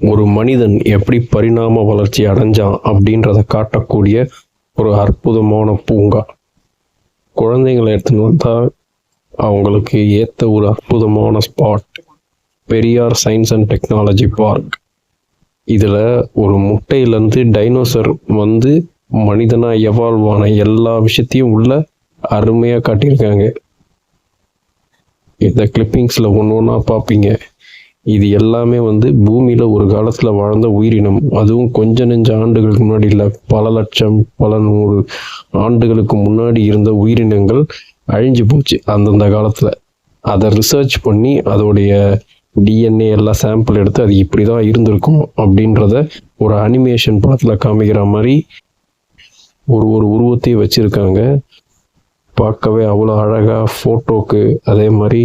ஒரு மனிதன் எப்படி பரிணாம வளர்ச்சி அடைஞ்சான் அப்படின்றத காட்டக்கூடிய ஒரு அற்புதமான பூங்கா. குழந்தைங்களை எடுத்துன்னு வந்தால் அவங்களுக்கு ஏற்ற ஒரு அற்புதமான spot Periyar science and technology park இதில் ஒரு முட்டையிலேருந்து டைனோசர் வந்து மனிதனாக எவால்வ் ஆன எல்லா விஷயத்தையும் உள்ள அருமையாக காட்டியிருக்காங்க. இந்த கிளிப்பிங்ஸில் ஒன்று ஒன்றா பார்ப்பீங்க. இது எல்லாமே வந்து பூமியில் ஒரு காலத்தில் வாழ்ந்த உயிரினம். அதுவும் கொஞ்ச நெஞ்ச ஆண்டுகளுக்கு முன்னாடி இல்லை பல லட்சம் பல நூறு ஆண்டுகளுக்கு முன்னாடி இருந்த உயிரினங்கள் அழிஞ்சு போச்சு அந்தந்த காலத்தில். அதை ரிசர்ச் பண்ணி அதோடைய டிஎன்ஏ எல்லாம் சாம்பிள் எடுத்து அது இப்படி தான் இருந்திருக்கும் அப்படின்றத ஒரு அனிமேஷன் படத்தில் காமிக்கிற மாதிரி ஒரு ஒரு உருவத்தையும் வச்சுருக்காங்க. பார்க்கவே அவ்வளோ அழகாக ஃபோட்டோக்கு அதே மாதிரி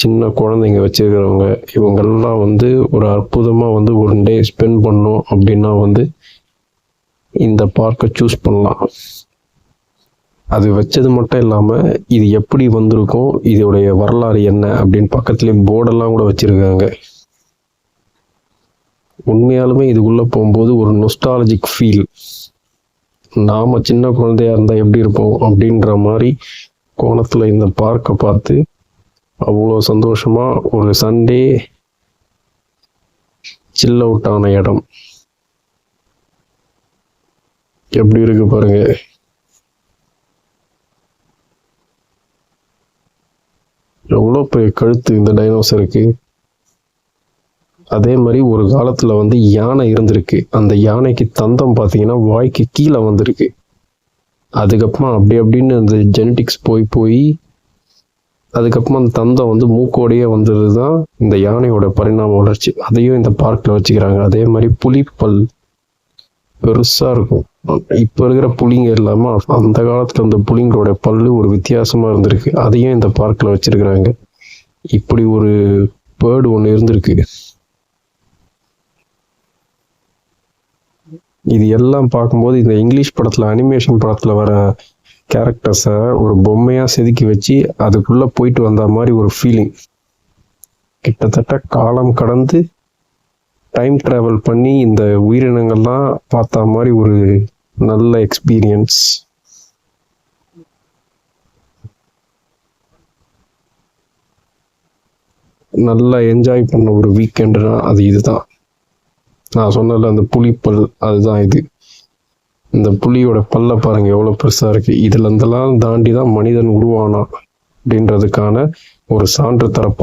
சின்ன குழந்தைங்க வச்சுருக்கிறவங்க இவங்கெல்லாம் வந்து ஒரு அற்புதமாக வந்து ஒரு டே ஸ்பெண்ட் பண்ணோம் அப்படின்னா வந்து இந்த பார்க்கை சூஸ் பண்ணலாம். அது வச்சது மட்டும் இல்லாமல் இது எப்படி வந்திருக்கும் இதோடைய வரலாறு என்ன அப்படின்னு பக்கத்துலேயே போர்டெல்லாம் கூட வச்சுருக்காங்க. உண்மையாலுமே இதுக்குள்ளே போகும்போது ஒரு நொஸ்டாலஜிக் ஃபீல் நாம் சின்ன குழந்தையா இருந்தால் எப்படி இருப்போம் அப்படின்ற மாதிரி கோணத்தில் இந்த பார்க்கை பார்த்து அவ்வளோ சந்தோஷமா ஒரு சண்டே சில் அவுட் ஆன இடம். எப்படி இருக்கு பாருங்க. எவ்வளோ பெரிய கழுத்து இந்த டைனோசருக்கு அதே மாதிரி ஒரு காலத்தில் வந்து யானை இருந்திருக்கு. அந்த யானைக்கு தந்தம் பார்த்தீங்கன்னா வாய்க்கு கீழே வந்திருக்கு. அதுக்கப்புறமா அப்படி அப்படின்னு அந்த ஜெனட்டிக்ஸ் போய் போய் அதுக்கப்புறமா அந்த தந்தம் வந்து மூக்கோடையே வந்தது தான் இந்த யானையோட பரிணாம வளர்ச்சி. அதையும் இந்த பார்க்கில் வச்சுக்கிறாங்க. அதே மாதிரி புலிப்பல் பெருசாக இருக்கும். இப்போ இருக்கிற புலிங்க இல்லாமல் அந்த காலத்தில் அந்த புலிங்களோட பல்லு ஒரு வித்தியாசமாக இருந்திருக்கு. அதையும் இந்த பார்க்கில் வச்சிருக்கிறாங்க இப்படி ஒரு பேர்டு ஒன்று இருந்திருக்கு. இது எல்லாம் பார்க்கும்போது இந்த இங்கிலீஷ் படத்தில் அனிமேஷன் படத்தில் வர கேரக்டர்ஸை ஒரு பொம்மையாக செதுக்கி வச்சு அதுக்குள்ளே போயிட்டு வந்த மாதிரி ஒரு ஃபீலிங் கிட்டத்தட்ட காலம் கடந்து டைம் ட்ராவல் பண்ணி இந்த உயிரினங்கள்லாம் பார்த்த மாதிரி ஒரு நல்ல எக்ஸ்பீரியன்ஸ் நல்லா என்ஜாய் பண்ண ஒரு வீக்கெண்டுனா அது இதுதான். நான் சொன்னதில் அந்த புளிப்பல் அதுதான் இது. இந்த புலியோட பல்ல பாருங்க எவ்வளோ பெருசா இருக்கு. இதுல இருந்தெல்லாம் தாண்டி தான் மனிதன் உருவானான் அப்படின்றதுக்கான ஒரு சான்று தரப்பா